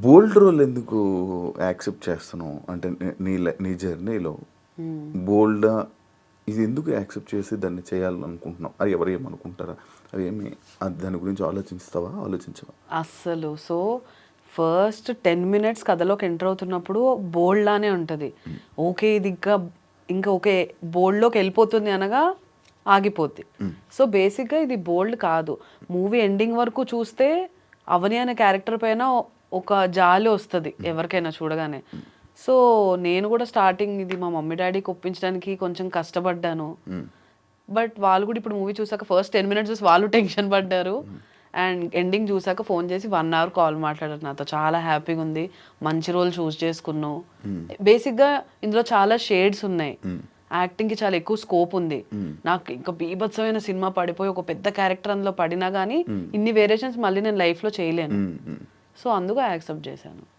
బోల్డ్ role ఎందుకు accept చేస్తున్నావు? అంటే నీ- నీ జర్నీలో బోల్డ్ ఇది ఎందుకు యాక్సెప్ట్ చేసి దాన్ని చేయాలనుకుంటున్నావు? అది ఎవరు ఏమనుకుంటారా? అవి ఏమి దాని గురించి ఆలోచిస్తావా? ఆలోచించవా? అస్సలు. సో ఫస్ట్ టెన్ మినిట్స్ కథలోకి ఎంటర్ అవుతున్నప్పుడు బోల్డ్ లానే ఉంటుంది. ఓకే ఇది ఇంకా ఇంకా ఓకే బోల్డ్లోకి వెళ్ళిపోతుంది అనగా ఆగిపోద్ది. సో బేసిక్గా ఇది బోల్డ్ కాదు. మూవీ ఎండింగ్ వరకు చూస్తే అవని అనే క్యారెక్టర్ పైన ఒక జాలి వస్తుంది ఎవరికైనా చూడగానే. సో నేను కూడా స్టార్టింగ్ ఇది మా మమ్మీ డాడీకి ఒప్పించడానికి కొంచెం కష్టపడ్డాను. బట్ వాళ్ళు కూడా ఇప్పుడు మూవీ చూసాక ఫస్ట్ టెన్ మినిట్స్ చూసి వాళ్ళు టెన్షన్ పడ్డారు. అండ్ ఎండింగ్ చూసాక ఫోన్ చేసి వన్ అవర్ కాల్ మాట్లాడారు నాతో. చాలా హ్యాపీగా ఉంది. మంచి రోల్ చూస్ చేసుకున్నావు. బేసిక్గా ఇందులో చాలా షేడ్స్ ఉన్నాయి. యాక్టింగ్కి చాలా ఎక్కువ స్కోప్ ఉంది. నాకు ఇంకా బీభత్సమైన సినిమా పడిపోయి ఒక పెద్ద క్యారెక్టర్ అందులో పడినా కానీ ఇన్ని వేరియేషన్స్ మళ్ళీ నేను లైఫ్లో చేయలేను. సో అందుకు యాక్సెప్ట్ చేశాను.